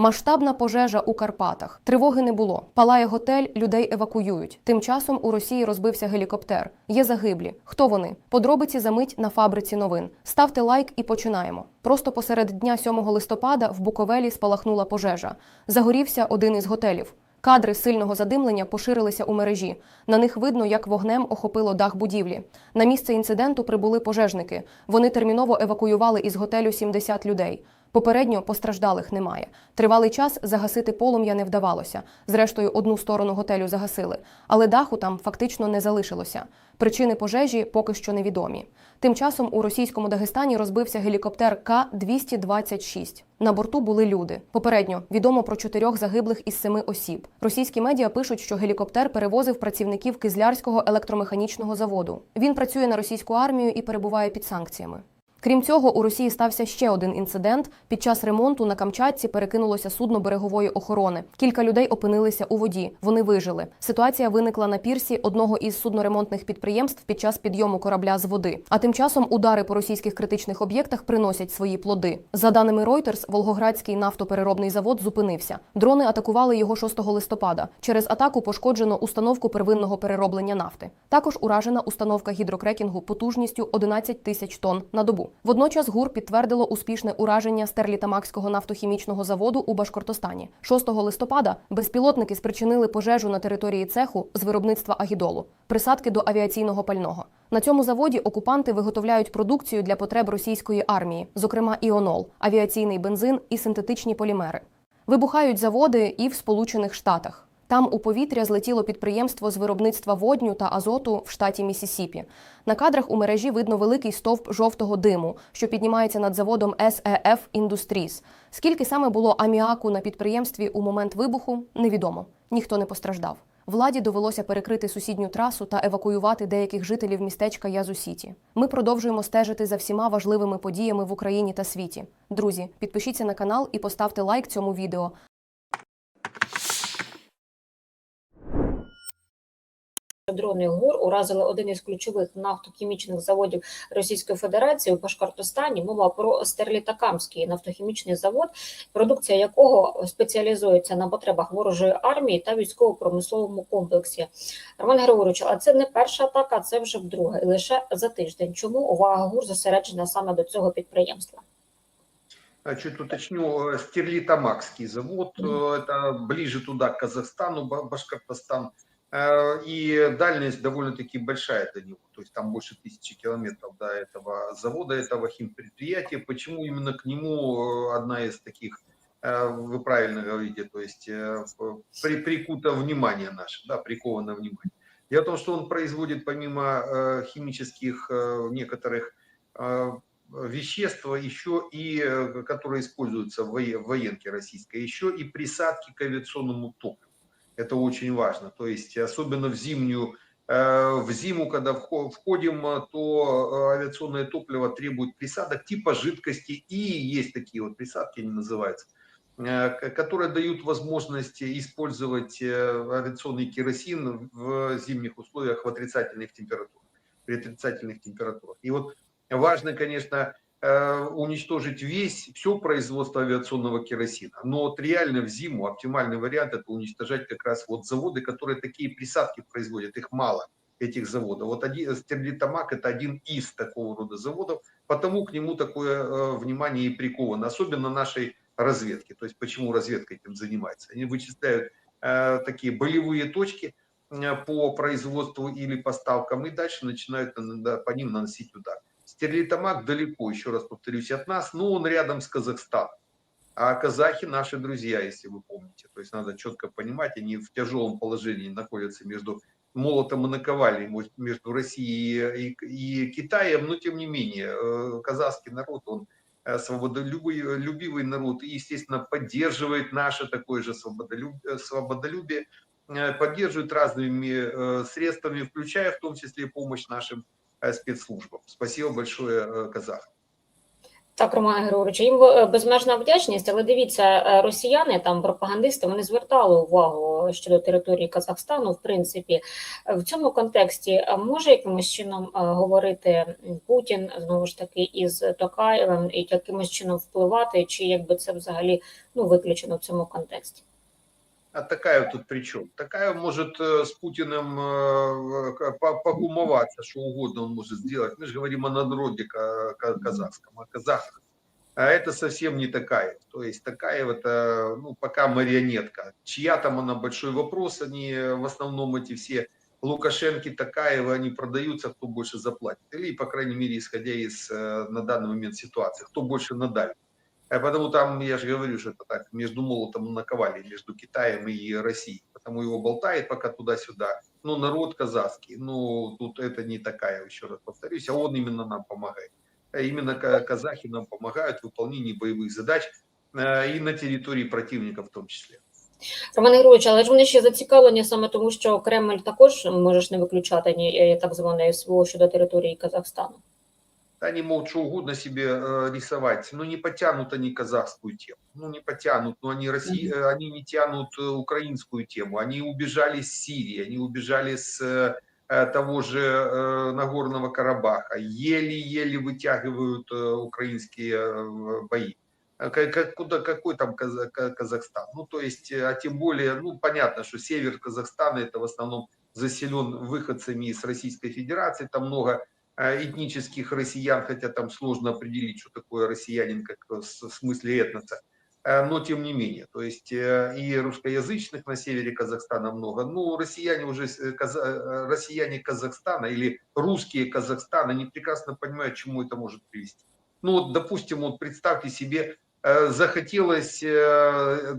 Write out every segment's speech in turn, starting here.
Масштабна пожежа у Карпатах. Тривоги не було. Палає готель, людей евакуюють. Тим часом у Росії розбився гелікоптер. Є загиблі. Хто вони? Подробиці за мить на фабриці новин. Ставте лайк і починаємо. Просто посеред дня 7 листопада в Буковелі спалахнула пожежа. Загорівся один із готелів. Кадри сильного задимлення поширилися у мережі. На них видно, як вогнем охопило дах будівлі. На місце інциденту прибули пожежники. Вони терміново евакуювали із готелю 70 людей. Попередньо постраждалих немає. Тривалий час загасити полум'я не вдавалося. Зрештою, одну сторону готелю загасили, але даху там фактично не залишилося. Причини пожежі поки що невідомі. Тим часом у російському Дагестані розбився гелікоптер К-226. На борту були люди. Попередньо відомо про чотирьох загиблих із семи осіб. Російські медіа пишуть, що гелікоптер перевозив працівників Кизлярського електромеханічного заводу. Він працює на російську армію і перебуває під санкціями. Крім цього, у Росії стався ще один інцидент. Під час ремонту на Камчатці перекинулося судно берегової охорони. Кілька людей опинилися у воді. Вони вижили. Ситуація виникла на пірсі одного із судноремонтних підприємств під час підйому корабля з води. А тим часом удари по російських критичних об'єктах приносять свої плоди. За даними Reuters, Волгоградський нафтопереробний завод зупинився. Дрони атакували його 6 листопада. Через атаку пошкоджено установку первинного перероблення нафти. Також уражена установка гідрокрекінгу потужністю 11 тисяч тонн на добу. Водночас ГУР підтвердило успішне ураження Стерлітамакського нафтохімічного заводу у Башкортостані. 6 листопада безпілотники спричинили пожежу на території цеху з виробництва агідолу, присадки до авіаційного пального. На цьому заводі окупанти виготовляють продукцію для потреб російської армії, зокрема іонол, авіаційний бензин і синтетичні полімери. Вибухають заводи і в Сполучених Штатах. Там у повітря злетіло підприємство з виробництва водню та азоту в штаті Місісіпі. На кадрах у мережі видно великий стовп жовтого диму, що піднімається над заводом SEF Industries. Скільки саме було аміаку на підприємстві у момент вибуху, невідомо. Ніхто не постраждав. Владі довелося перекрити сусідню трасу та евакуювати деяких жителів містечка Язу-Сіті. Ми продовжуємо стежити за всіма важливими подіями в Україні та світі. Друзі, підпишіться на канал і поставте лайк цьому відео. Дрони ГУР уразили один із ключових нафтохімічних заводів Російської Федерації у Башкортостані. Мова про Стерлітакамський нафтохімічний завод, продукція якого спеціалізується на потребах ворожої армії та військово-промисловому комплексі. Роман Григорович, а це не перша атака, це вже вдруге, і лише за тиждень. Чому увага ГУР зосереджена саме до цього підприємства? Чуть уточню, э, Стерлитамакский завод, э, это ближе туда, к Казахстану, Ба- Башкортостан. Э, И дальность довольно-таки большая до него, то есть там больше тысячи километров до этого завода, этого химпредприятия. Почему именно к нему э, одна из таких, э, вы правильно говорите, то есть при, прикуто внимание наше, да, приковано внимание. Дело в том, что он производит помимо химических некоторых вещества еще и, которые используются в военке российской, еще и присадки к авиационному топливу. Это очень важно. То есть особенно в зимнюю, э, в зиму, когда вхо- входим, э, то э, авиационное топливо требует присадок типа жидкости. И есть такие вот присадки, они называются, которые дают возможность использовать авиационный керосин в зимних условиях в отрицательных температурах, при отрицательных температурах. И вот важно, конечно, уничтожить весь, все производство авиационного керосина. Но вот реально в зиму оптимальный вариант это уничтожать как раз вот заводы, которые такие присадки производят, их мало, этих заводов. Вот один, Стерлитамак это один из такого рода заводов, потому к нему такое э, внимание и приковано, особенно нашей разведки. То есть почему разведка этим занимается? Они вычисляют э, такие болевые точки э, по производству или поставкам и дальше начинают на- по ним наносить удар. Стерлитамак далеко, еще раз повторюсь, от нас, но он рядом с Казахстаном. А казахи наши друзья, если вы помните. То есть надо четко понимать, они в тяжелом положении находятся между молотом и наковальней, между Россией и, и Китаем, но тем не менее, э, казахский народ, он э, свободолюбивый любивый народ и, естественно, поддерживает наше такое же э, свободолюбие, э, поддерживает разными средствами, включая в том числе и помощь нашим спецслужбам. Спасибо большое, э, казах. Так, Роман Григорович, їм е, безмежна вдячність, але дивіться, е, росіяни там пропагандисти вони звертали увагу щодо території Казахстану. В принципі, в цьому контексті е, може якимось чином говорити Путін знову ж таки із Токаєвим і якимось чином впливати, чи якби це взагалі ну виключено в цьому контексті? А Такаев тут при чем? Такаев может э, с Путиным э, к- по- покумоваться, что угодно он может сделать. Мы же говорим о народе ка- ка- казахском, о казахах. А это совсем не Такаев. То есть Такаев это ну, пока марионетка. Чья там она, большой вопрос. Они э, в основном эти все Лукашенки, Такаева, они продаются, кто больше заплатит. Или, по крайней мере, исходя из э, на данный момент ситуации, кто больше надавит. А Потому там, я же говорю, что это так, между молотом и наковальней, между Китаем и Россией. Потому его болтает пока туда-сюда. Ну, народ казахский, ну, тут это не такая, еще раз повторюсь, а он именно нам помогает. А Именно ка- казахи нам помогают в выполнении боевых задач э, и на территории противника в том числе. Роман Григорович, але ж вони ще зацікавлені саме тому, що Кремль також можеш не виключати ні е, так званої СВО щодо території Казахстану. Они могут что угодно себе э, рисовать, но не потянут они казахскую тему. Ну, не потянут, но они, России, э, они не тянут э, украинскую тему. Они убежали с Сирии, они убежали с э, того же э, Нагорного Карабаха. Еле-еле вытягивают э, украинские э, бои. А ка- ка- Куда, какой там Каза- Ка- Казахстан? Ну, то есть, э, а тем более, ну, понятно, что север Казахстана это в основном заселен выходцами из Российской Федерации, там много э, этнических россиян, хотя там сложно определить, что такое россиянин, как в смысле этноса, Э, но тем не менее, то есть э, и русскоязычных на севере Казахстана много, ну, россияне уже, э, э, россияне Казахстана или русские Казахстана, они прекрасно понимают, чему это может привести. Ну, вот, допустим, вот представьте себе, э, захотелось э,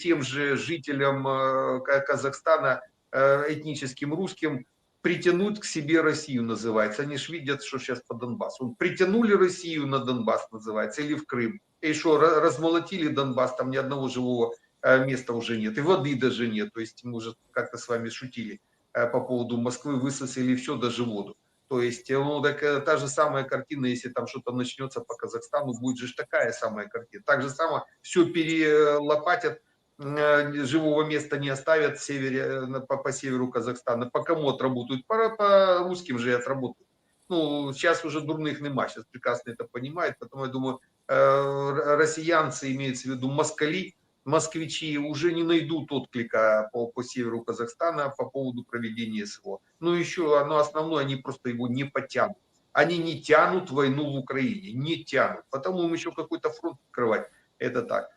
тем же жителям э, Ка- Казахстана, э, этническим русским, притянуть к себе Россию называется. Они же видят, что сейчас по Донбассу. Притянули Россию на Донбасс называется, или в Крым. И что, ра- размолотили Донбасс, там ни одного живого э, места уже нет, и воды даже нет. То есть мы уже как-то с вами шутили э, по поводу Москвы, высосали все, даже воду. То есть, э, ну, так, та же самая картина, если там что-то начнется по Казахстану, будет же такая самая картина. Так же само все перелопатят, живого места не оставят севере, э, по, по северу Казахстана. По кому отработают? По, по русским же отработают. Ну, сейчас уже дурных нема, сейчас прекрасно это понимают, поэтому я думаю, э, россиянцы, имеется в виду москали, москвичи уже не найдут отклика по, по северу Казахстана по поводу проведения СВО. Ну, еще оно основное, они просто его не потянут. Они не тянут войну в Украине, не тянут. Потому им еще какой-то фронт открывать. Это так.